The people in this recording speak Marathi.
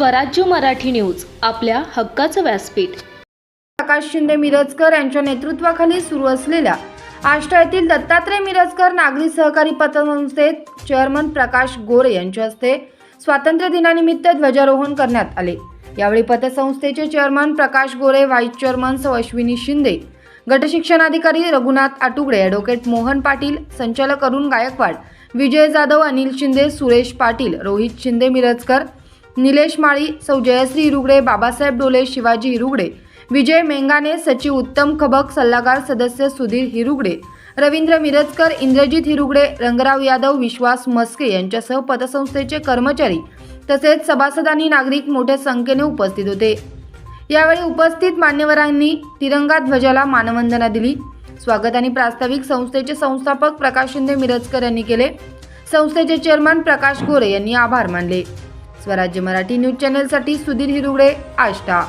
स्वराज्य मराठी न्यूज आपल्या हक्काचं व्यासपीठ. प्रकाश शिंदे मिरजकर यांच्या नेतृत्वाखाली सुरू असलेल्या आष्टा येथील दत्तात्रय मिरजकर नागरी सहकारी पतसंस्थेत चेअरमन प्रकाश गोरे यांच्या हस्ते स्वातंत्र्य दिनानिमित्त ध्वजारोहण करण्यात आले. यावेळी पतसंस्थेचे chairman Prakash Gore vice chairman सौ अश्विनी शिंदे गटशिक्षणाधिकारी रघुनाथ आटुगडे ॲडव्होकेट मोहन पाटील संचालक अरुण गायकवाड विजय जाधव अनिल शिंदे सुरेश पाटील रोहित शिंदे मिरजकर निलेश माळी सौ जयश्री हिरुगडे बाबासाहेब डोले शिवाजी हिरुगडे विजय मेंगाने सचिव उत्तम खबक सल्लागार सदस्य सुधीर हिरुगडे रवींद्र मिरजकर इंद्रजित हिरुगडे रंगराव यादव विश्वास मस्के यांच्यासह पतसंस्थेचे कर्मचारी तसेच सभासद आणि नागरिक मोठ्या संख्येने उपस्थित होते. यावेळी उपस्थित मान्यवरांनी तिरंगा ध्वजाला मानवंदना दिली. स्वागत आणि प्रास्ताविक संस्थेचे संस्थापक प्रकाश शिंदे मिरजकर यांनी केले. संस्थेचे चेअरमन प्रकाश गोरे यांनी आभार मानले. स्वराज्य मराठी न्यूज चॅनेलसाठी सुधीर हिरुगडे आष्टा.